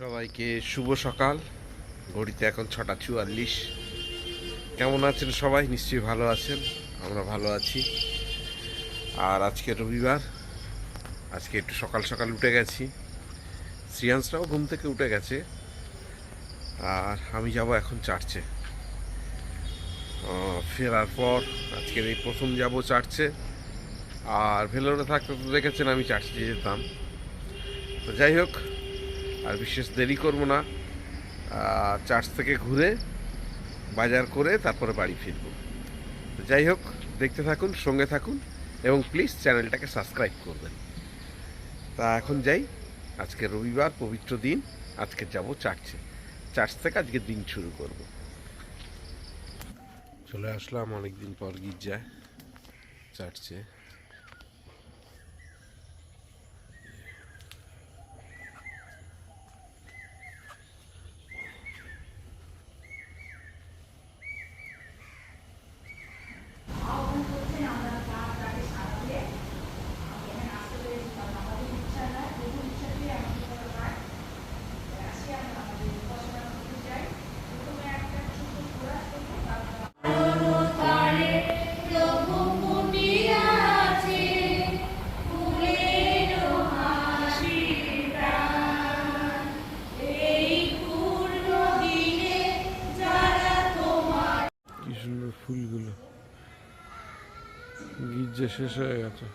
সবাইকে শুভ সকাল। ঘড়িতে এখন ছটা চুয়াল্লিশ। কেমন আছেন সবাই? নিশ্চয়ই ভালো আছেন। আমরা ভালো আছি। আর আজকে রবিবার। আজকে একটু সকাল সকাল উঠে গেছি। শ্রিয়াংসরাও ঘুম থেকে উঠে গেছে। আর আমি যাব এখন চার্চে। ফেরার পর আজকের এই প্রথম যাব চার্চে। আর ভেলোরে থাকতে তো দেখেছেন আমি চার্চে যেতাম। তো যাই হোক আর বিশেষ দেরি করব না। চার্চ থেকে ঘুরে বাজার করে তারপরে বাড়ি ফিরব। যাই হোক, দেখতে থাকুন, সঙ্গে থাকুন এবং প্লিজ চ্যানেলটাকে সাবস্ক্রাইব করবেন। তা এখন যাই, আজকে রবিবার পবিত্র দিন, আজকে যাব চার্চে। চার্চ থেকে আজকে দিন শুরু করব। চলে আসলাম অনেকদিন পর গির্জায়, চার্চে। গির্জা শেষ হয়ে গেছে।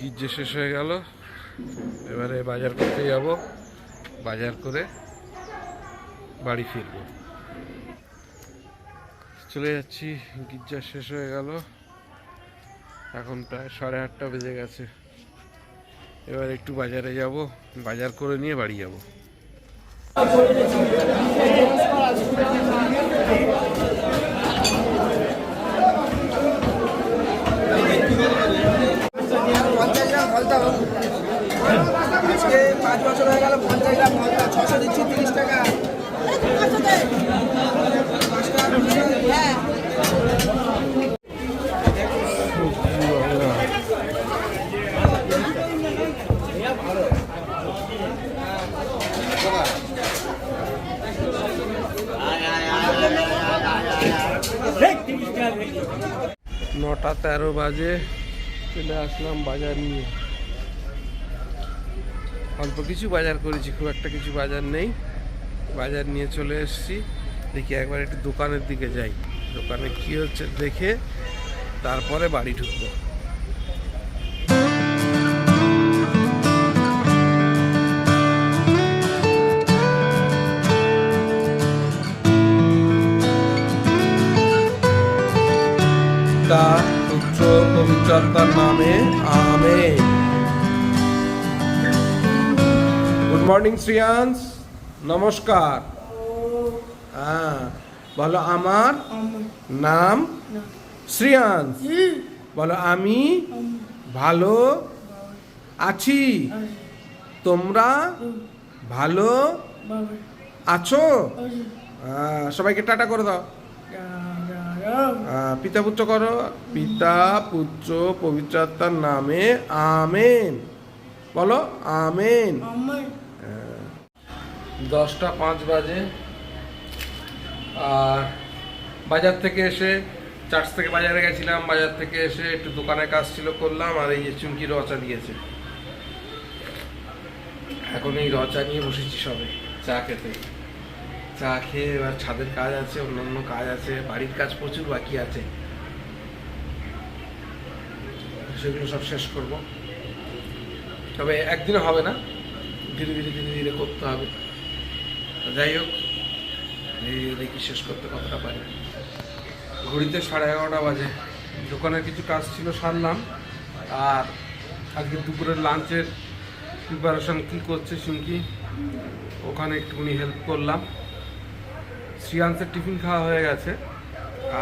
গির্জা শেষ হয়ে গেল। এবারে বাজার করতে যাব। বাজার করে বাড়ি ফিরবো। চলে যাচ্ছি। গির্জা শেষ হয়ে গেল। এখন প্রায় সাড়ে আটটা বেজে গেছে। এবার একটু বাজারে যাব। বাজার করে নিয়ে বাড়ি যাব। পাঁচ বছর হয়ে গেল পঞ্চাশ গ্রাম ফলতা ছশো দিচ্ছি, তিরিশ টাকা। নটা তেরো বাজে, চলে আসলাম বাজার নিয়ে। অল্প কিছু বাজার করেছি, খুব একটা কিছু বাজার নেই। বাজার নিয়ে চলে এসেছি। দেখি একবার একটু দোকানের দিকে যাই। দোকানে কি হচ্ছে দেখে তারপরে বাড়ি ঢুকবো। পিতা পুত্র পবিত্রতার নামে আমে মর্নিং শ্রিয়াংশ নমস্কার। হ্যাঁ বলো আমার নাম শ্রিয়াংশ। বলো আমি ভালো আছি। তোমরা ভালো আছো? হ্যাঁ, সবাইকে টাটা করে দাও। আহ, পিতা পুত্র করো। পিতা পুত্র পবিত্র আত্মার নামে আমেন। বলো আমেন। হ্যাঁ। দশটা পাঁচ বাজে। আর বাজার থেকে এসে, চার্চ থেকে বাজারে গেছিলাম, বাজার থেকে এসে একটু দোকানে কাজ ছিল করলাম, আর এই যে চুমকি রচা দিয়েছে। এখন এই রচা নিয়ে বসেছি সবে, চা খেতে। চা খেয়ে এবার ছাদের কাজ আছে, অন্যান্য কাজ আছে, বাড়ির কাজ প্রচুর বাকি আছে। সেগুলো সব শেষ করব। তবে একদিনে হবে না, ধীরে ধীরে ধীরে ধীরে করতে হবে। যাই হোক দেখি শেষ করতে কতটা পারি। ঘড়িতে সাড়ে এগারোটা বাজে। দোকানের কিছু কাজ ছিল সারলাম। আর আজকে দুপুরের লাঞ্চের প্রিপারেশন কী করছে শুনকি ওখানে একটুখানি হেল্প করলাম। শ্রিয়াংসের টিফিন খাওয়া হয়ে গেছে।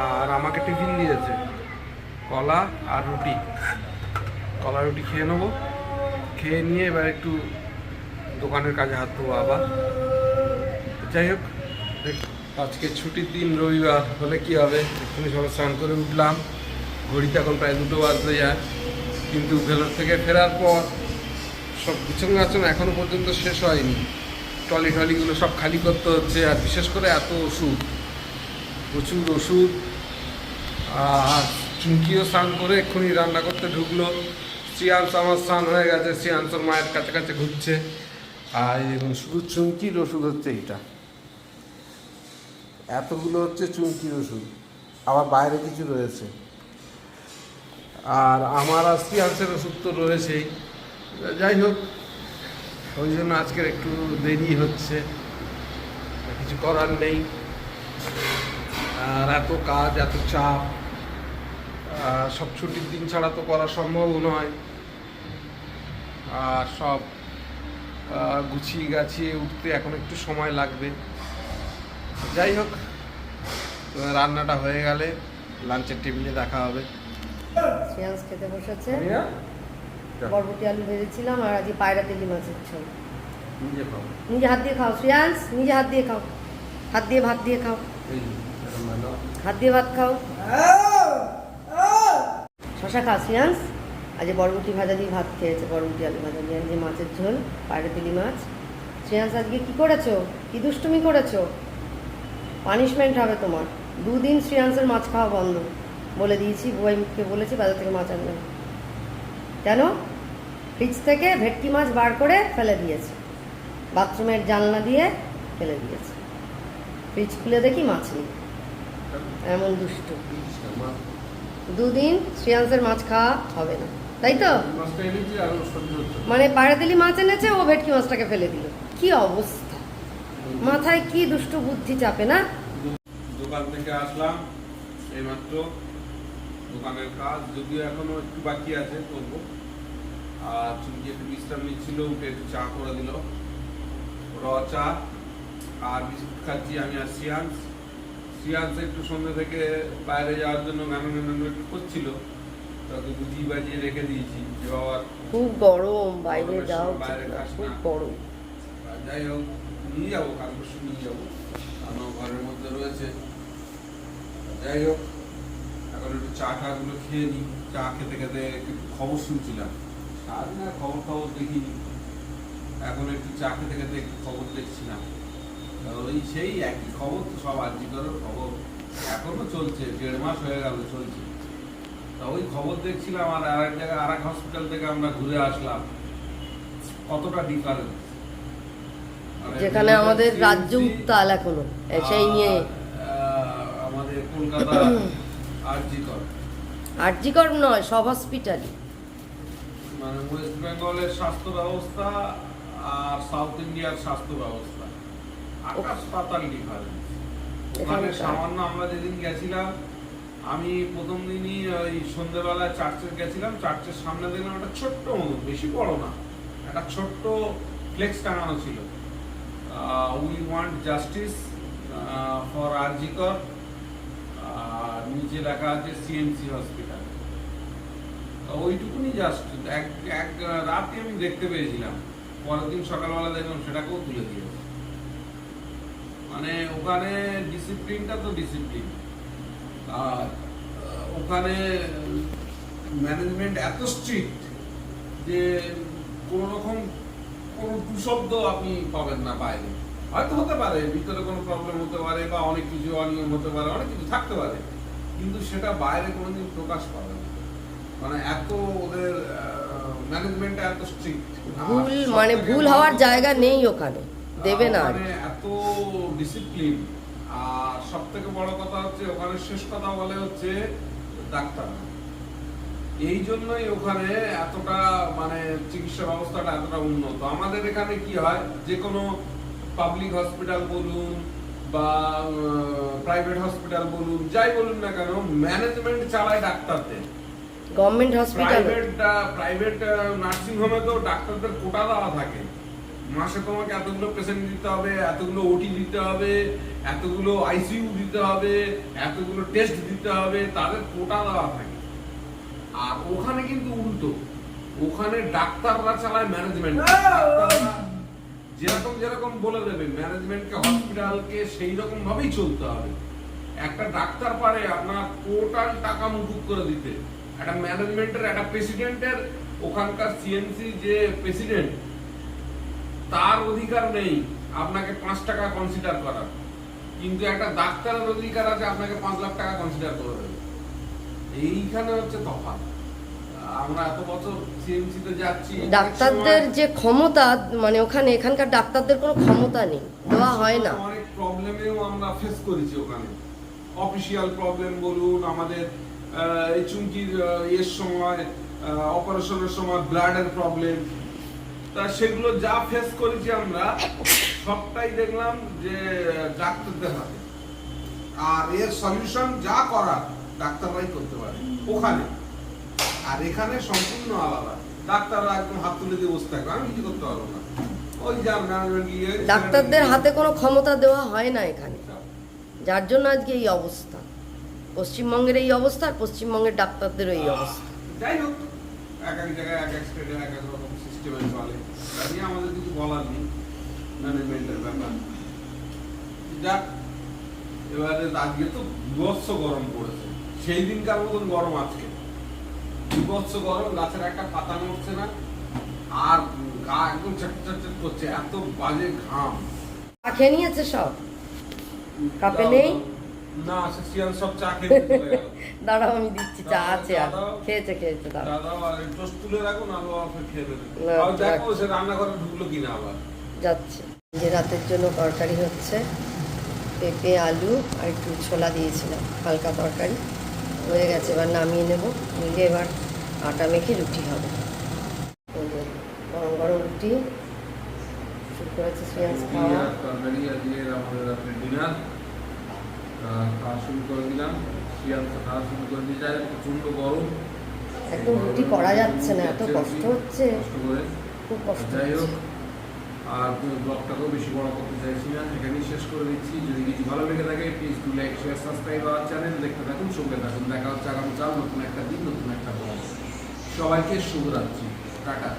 আর আমাকে টিফিন দিয়েছে। কলা আর রুটি। কলা রুটি খেয়ে নেব। খেয়ে নিয়ে এবার একটু দোকানের কাজে হাত দেবো আবার। যাই হোক আজকে ছুটির দিন রবিবার, হলে কি হবে? এক্ষুনি সবাই স্নান করে উঠলাম। ঘড়িতে এখন প্রায় দুটো বাজতে যায়। কিন্তু ভেলোর থেকে ফেরার পর সব গুছানো গাছানো এখনও পর্যন্ত শেষ হয়নি। টলি টলিগুলো সব খালি করতে হচ্ছে, আর বিশেষ করে এত ওষুধ। প্রচুর ওষুধ। আর চুমকিও স্নান করে এক্ষুনি রান্না করতে ঢুকলো। শ্রিয়াংশ আমার স্নান হয়ে গেছে। শ্রিয়াংশর মায়ের কাছে কাছে ঘুরছে। আর দেখুন, শুধু চুমকির ওষুধ হচ্ছে এইটা। এতগুলো হচ্ছে চুমকির ওষুধ। আবার বাইরে কিছু রয়েছে। আর আমার আর শ্রিয়াংশের ওষুধ তো রয়েছেই। যাই হোক, ওই জন্য আজকের একটু দেরি হচ্ছে। কিছু করার নেই। আর এত কাজ, এত চাপ সব ছুটির দিন ছাড়া তো করা সম্ভব নয়। আর সব গুছিয়ে গাছিয়ে উঠতে এখন একটু সময় লাগবে। যাই হোক রান্নাটা হয়ে গেলে লাঞ্চের টেবিলে দেখা হবে। শ্রেয়াংস খেতে বসেছে? বরবটি আলু ভেজেছিলাম আর আজকে পায়রা তেলি মাছের ঝোল। নিজে হাত দিয়ে খাও শ্রেয়াংস নিজে হাত দিয়ে খাও। হাত দিয়ে ভাত দিয়ে খাও। হাত দিয়ে ভাত খাও। শশা খাও শ্রেয়াংস আজকে বরবটি ভাজা দিয়ে ভাত খেয়েছে বরবটি আলু ভাজা দিয়ে। যে মাছের ঝোল পায়রা তেলি মাছ। শ্রেয়াংস আজকে কি করেছ? কি দুষ্টুমি করেছ? পানিশমেন্ট হবে তোমার। দুদিন শ্রেয়াংসের মাছ খাওয়া বন্ধ। বলে দিয়েছি বুয়াইকে বলেছি বাজার থেকে মাছ আনবে কেন? ফ্রিজ থেকে ভেটকি মাছ বার করে ফেলে দিয়েছে। বাথরুমের জানলা দিয়ে ফেলে দিয়েছে। ফ্রিজ খুলে দেখি মাছ নেই। এমন দুষ্টু। দুদিন শ্রেয়াংসের মাছ খাওয়া হবে না। তাই তো। মানে পাড়াতেলি মাছ এনেছে ও ভেটকি মাছটাকে ফেলে দিল। কি অবস্থা? মাথায় কি দুষ্টু বুদ্ধি চাপে না? দোকান থেকে আসলাম এইমাত্র দোকানের কাজ যদিও এখনও একটু বাকি আছে করব। আর চুমকি একটু বিশ্রাম নিচ্ছিল উঠে একটু চা করে দিল। র চা আর বিস্কুট খাচ্ছি আমি আর সিয়ান্স সিয়ান্স একটু সন্ধ্যে থেকে বাইরে যাওয়ার জন্য গান গান একটু করছিল। তাকে বুঝিয়ে বাজিয়ে রেখে দিয়েছি যে বাবা খুব গরম বাইরে উচিত বাইরে না, খুব। গরম যাই হোক নিয়ে যাব, কাল নিয়ে যাব। কারণ ঘরের মধ্যে রয়েছে। যাই হোক, এখন একটু চা টা গুলো খেয়ে নিই চা খেতে খেতে একটু খবর শুনছিলাম। সারাদিন আর খবর খবর দেখিনি। এখন একটু চা খেতে খেতে একটু খবর দেখছিলাম। ওই সেই একই খবর, তো সব আর্জি করার খবর। এখনও চলছে, দেড় মাস হয়ে গেল চলছে। তা ওই খবর দেখছিলাম আর আরেক জায়গায় আর এক হসপিটাল থেকে আমরা ঘুরে আসলাম। কতটা ডিফারেন্স যেখানে আমাদের রাজ্য উত্তাল এখনও সেই নিয়ে। আমাদের কলকাতা আরজি কর নয় সব হসপিটালই মানে ওয়েস্ট বেঙ্গলের স্বাস্থ্য ব্যবস্থা আর সাউথ ইন্ডিয়ার স্বাস্থ্য ব্যবস্থা। আকাশ পাতাল ডিফারেন্স ওখানে সামান্য আমরা যেদিন গেছিলাম আমি প্রথম দিনই ওই সন্ধ্যেবেলায় চার্চে গেছিলাম চার্চের সামনে দেখলাম একটা ছোট্ট মতো বেশি বড় না একটা ছোট্ট ফ্লেক্স টাঙানো ছিল। We want justice for RG Kar আর নিচে লেখা আছে সিএমসি হসপিটাল ওইটুকুনি জাস্ট এক এক রাতে আমি দেখতে পেয়েছিলাম। পরের দিন সকালবেলা দেখলাম সেটাকেও তুলে দিয়েছে। মানে ওখানে ডিসিপ্লিনটা তো ডিসিপ্লিন আর ওখানে ম্যানেজমেন্ট এত স্ট্রিক্ট যে কোনো রকম কোনো দুশব্দ আপনি পাবেন না বাইরে। হয়তো হতে পারে ভিতরে কোনো প্রবলেম হতে পারে বা অনেক কিছু অনিয়ম হতে পারে অনেক কিছু থাকতে পারে। কিন্তু সেটা বাইরে কোনোদিন প্রকাশ পাবে না। মানে এত ওদের ম্যানেজমেন্টটা এত স্ট্রিক্ট ভুল মানে ভুল হওয়ার জায়গা নেই ওখানে। দেবে না মানে এত ডিসিপ্লিন আর সব থেকে বড় কথা হচ্ছে ওখানে শেষ কথা বলে হচ্ছে ডাক্তার। এই জন্যই ওখানে এতটা মানে চিকিৎসা ব্যবস্থাটা এতটা উন্নত। আমাদের এখানে কি হয় যে কোনো পাবলিক হসপিটাল বলুন বা প্রাইভেট হসপিটাল বলুন যাই বলুন না কেন ম্যানেজমেন্ট চালায় ডাক্তারদের। Government hospital private private nursing হোমে তো ডাক্তারদের কোটা দেওয়া থাকে। মাসে তোমাকে এতগুলো পেশেন্ট দিতে হবে এতগুলো ওটি দিতে হবে এতগুলো আইসিইউ দিতে হবে এতগুলো টেস্ট দিতে হবে তাদের কোটা দেওয়া থাকে। আর ওখানে কিন্তু উল্টো। ওখানে ডাক্তাররা চালায় ম্যানেজমেন্ট যেরকম যেরকম বলে দেবে ম্যানেজমেন্টকে হসপিটালকে সেই রকম ভাবেই চলতে হবে। একটা ডাক্তার পারে আপনার টোটাল টাকা মুকুব করে দিতে। একটা ম্যানেজমেন্টের একটা প্রেসিডেন্টের ওখানকার সিএমসি যে প্রেসিডেন্ট তার অধিকার নেই আপনাকে পাঁচ টাকা কনসিডার করার। কিন্তু একটা ডাক্তারের অধিকার আছে আপনাকে পাঁচ লাখ টাকা কনসিডার করে দেবে। এইখানে হচ্ছে তফাৎ। আমরা এত বছর সিএমসি তে যাচ্ছি ডাক্তারদের যে ক্ষমতা মানে ওখানে এখানকার ডাক্তারদের কোনো ক্ষমতা নেই দেওয়া হয় না। অনেক প্রবলেমেও আমরা ফেস করেছি ওখানে। অফিসিয়াল প্রবলেম বলুন আমাদের এই চুমকির এর সময় অপারেশনের সময় ব্লাডের প্রবলেম তা সেগুলো যা ফেস করেছি আমরা সবটাই দেখলাম যে ডাক্তারদের হাতে। আর এর সলিউশন যা করার ডাক্তাররাই করতে পারে ওখানে। আর এখানে সম্পূর্ণ আলাদা। ডাক্তাররা একদম হাত তুলে দিয়ে বসে থাকবে আমি কিছু করতে পারব না। ওই গিয়ে ডাক্তারদের হাতে কোনো ক্ষমতা দেওয়া হয় না এখানে। যার জন্য আজকে এই অবস্থা। পশ্চিমবঙ্গের এই অবস্থা আর পশ্চিমবঙ্গের ডাক্তারদের এই অবস্থা। যাই হোক এক এক জায়গায় এক এক স্টেটে এক এক রকম সিস্টেমে চলে। আমাদের কিছু বলার নেই ম্যানেজমেন্টের ব্যাপার। যাক এবারে আজকে তো বিভৎস গরম পড়েছে। সেই দিনকার মতন গরম আজকে। বিভৎস গরম গাছের একটা পাতা নড়ছে না আর গা একদম চট চট চট করছে এত বাজে ঘাম। চা খেয়ে নিয়েছে সব? কাপে নেই? না সে শিয়াল সব চা খেয়ে দাঁড়াও আমি দিচ্ছি চা আছে আর খেয়েছে খেয়েছে দাঁড়াও। দাদা আর টোস্ট তুলে রাখুন আলো আপনি খেয়ে দেবেন না, আর দেখো। সে রান্নাঘরে ঢুকলো কিনা আবার। যাচ্ছে। যে রাতের জন্য তরকারি হচ্ছে পেঁপে আলু আর একটু ছোলা দিয়েছিলাম হালকা তরকারি। হয়ে গেছে এবার নামিয়ে নেব। নিলে এবার আটা মেখে রুটি হবে। গরম গরম রুটি একদম রুটি করা যাচ্ছে না এত কষ্ট হচ্ছে। খুব কষ্ট যাই হোক হচ্ছে আর ব্লগটাকেও বেশি বড় করতে চাইছি না। এখানেই শেষ করে দিচ্ছি। যদি কিছু ভালো লেগে থাকে please to like share subscribe our channel দেখতে থাকুন, সঙ্গে থাকুন। দেখা হচ্ছে আগামী চাল নতুন একটা দিন, নতুন একটা ব্লগ সবাইকে শুভরাত্রি। টাটা।